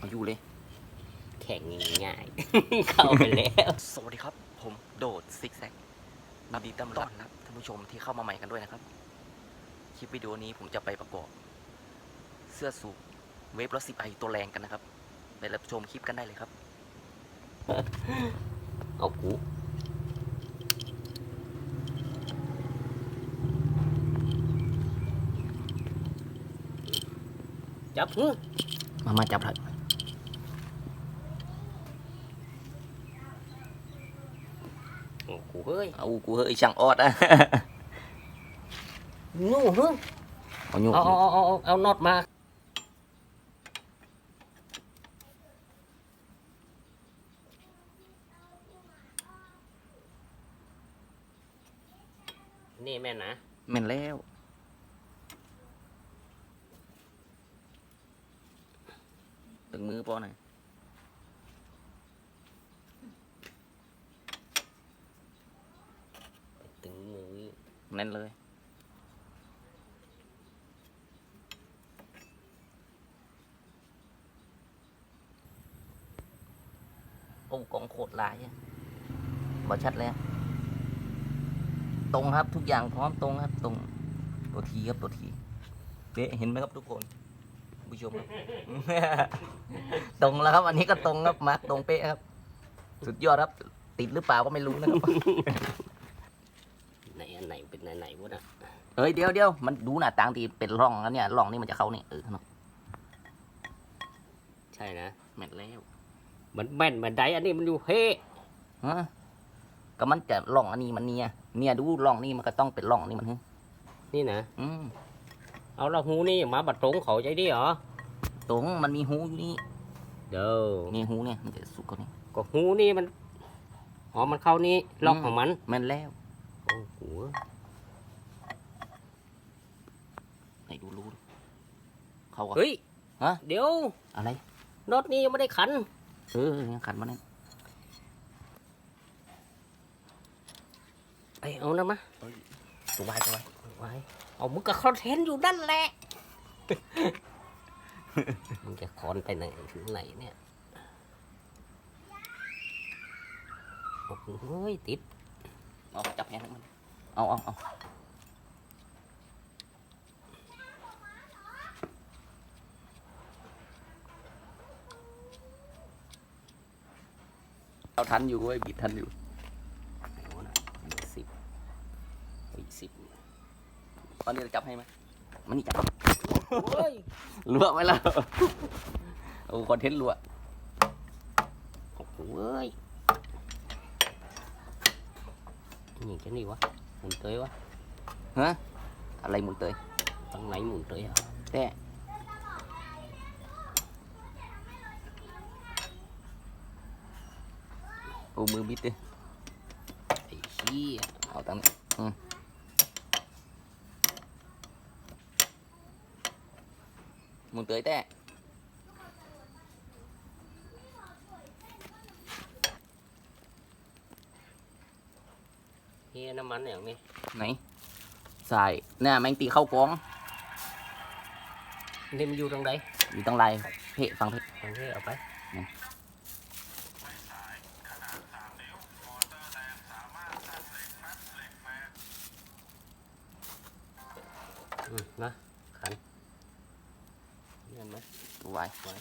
เอาอยู่เลย แข่งง่ายๆ เข้าไปแล้ว สวัสดีครับ ผมโดดซิกแซกยินดีต้อนรับนะครับท่านผู้ชมที่เข้ามาใหม่กันด้วยนะครับ คลิปวิดีโอนี้ผมจะไปประกอบ เสื้อสูบเวฟรถสิบไอตัวแรงกันนะครับ ไปรับชมคลิปกันได้เลยครับ เอากูจับมือมามาจับเลย โอ้กูเฮ้ย เอากูเฮ้ยช่างออดอะ นู่เฮ้ย เอาอยู่ เอาเอาเอา เอาเอาน็อตมานี่แม่นนะแม่นแล้วตึงมือปอหน่อย ถึงมื อแน่นเลย โอ้กองโคตรลายอะบอชัดแล้ว ตรงครับทุกอย่างพร้อมตรงครับ ตรงตัวทีครับตัวทีเป๊ะเห็นไหมครับทุกคนผู้ชมครับตรงแล้วครับ อันนี้ก็ตรงครับมาร์คตรงเป๊ะครับ สุดยอดครับ ติดหรือเปล่าก็ไม่รู้นะครับไหน อันไหนเป็นไหนไหนวะน่ะเอ้ยเดี๋ยวเดี๋ยวมันดูหน้าต่างตีเป็นร่องแล้วเนี่ยร่องนี่มันจะเข้านี่เออเนาะใช่นะแม่นแล้ว มันแม่นมันไดอันนี้มันอยู่เฮ้ฮะก็มันจะร่องอันนี้มันเนี่ยเนี่ยดูร่องนี่มันก็ต้องเป็นร่องนี่มันฮึนี่นะอืมเอาละหูนี่มาบัดตรงเขาใจดีเหรอตรงมันมีหูอยู่นี่เด้อนี่หูเนี่ยมันจะสุกกว่านี้ก็หูนี่มันอ๋อมันเข้านี่ล็อกของมันแม่นแล้วโอ้โห ไหนดูรูดิเขาก็เฮ้ย ฮะ เดี๋ยวอะไร น็อตนี่ยังไม่ได้ขัน เออยังขัดมาเนี่ยไอเอานะมะตัววายตัววายไว้เอามึงกับคอนเทนต์อยู่นั่นแหละ มึงจะคอนไปไหนถึงไหนเนี่ยโอ้โหเฮ้ยติด เอาจับแฮนด์มัน เอาเอาเอาเอาทันอยู่เว้ยบิดทันอยู่ไหนวะน่ะสิบอีกสิบตอนนี้จะจับให้ไหมมันนี่จับเฮ้ยลวกไว้แล้วโอ้คอนเทนต์ลวกโอ้โหเอ้ยนี่จะนี่วะ หมุนเตยวะฮะอะไรหมุนเตยตั้งไหน หมุนเตยอะแต่โอ้มือบิดเลยไอ้เหี้ยเอาตังค์อืมหมุนเตยแต่เฮียน้ำมันอย่างนี้ไหนใส่เนี่ยแมงตีเข้ากองนี่มันอยู่ตรงไหนอยู่ตั้งไรเพะฟังเพะตรงนี้เอาไปอืมอืมนะขันเห็นไหมดูไว้ไว้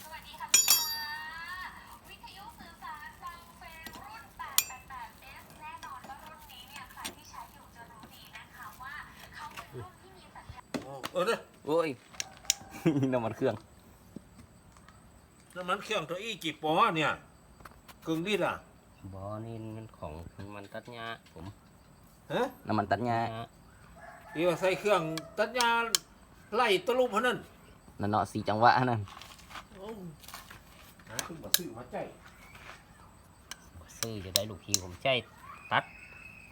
ออเนี่ยโอ้ย น้ำมันเครื่อง น้ำมันเครื่องตัวอี้กี่ปอเนี่ยกึ่งลิตรอะบอนี่มันของมันตัดหญ้าผมฮะน้ำมันตัดหญ้าอีว่าใส่เครื่องตัดยาไล่ตะลุมพะนั่นนั่นเนาะสีจังหวะนั่นโอ้หาขึ้นมาซื้อมาใจซื้อจะได้ลูกพีผมใจ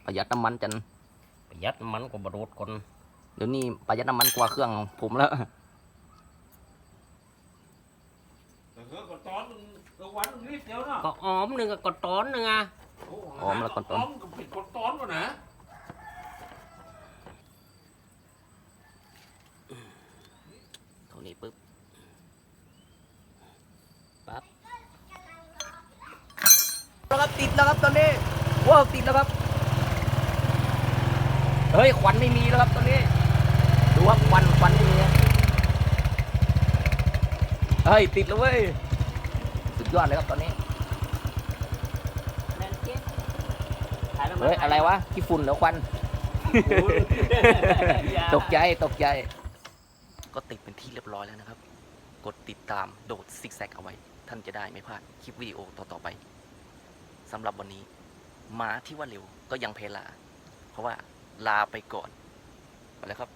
ประหยัดน้ำมันจันประหยัดน้ำมันก็บรดคน เดี๋ยวนี้ประหยัดน้ำมันกว่าเครื่องของผมแล้วแต่เออก็ตอนหนึ่งก็วันหนึ่งลิตรเดียวเนาะก็ออมหนึ่งก็กดตอนหนึ่งอะโอ้อ๋อมันละกดตอนอมก็ผิดกดตอนวะนะเท่านี้ปุ๊บปั๊บแล้วครับติดแล้วครับตอนนี้ว้าวติดแล้วครับเฮ้ยควันไม่มีแล้วครับตอนนี้ ดูว่าควันควันไม่มีนะเฮ้ย ติดแล้วเว้ย สุดยอดเลยครับตอนนี้แม่นเจ๊ถ่ายแล้วมาเฮ้ย อะไรวะขี้ฝุ่นแล้วควันโอ้ยอย่าตกใจ ตกใจ ก็ติดเป็นที่เรียบร้อยแล้วนะครับ กดติดตามโดดซิกแซกเอาไว้ ท่านจะได้ไม่พลาดคลิปวิดีโอต่อๆไปสำหรับวันนี้มาที่ว่าเร็วก็ยังเพลา เพราะว่าลาไปก่อนไปแล้วครับ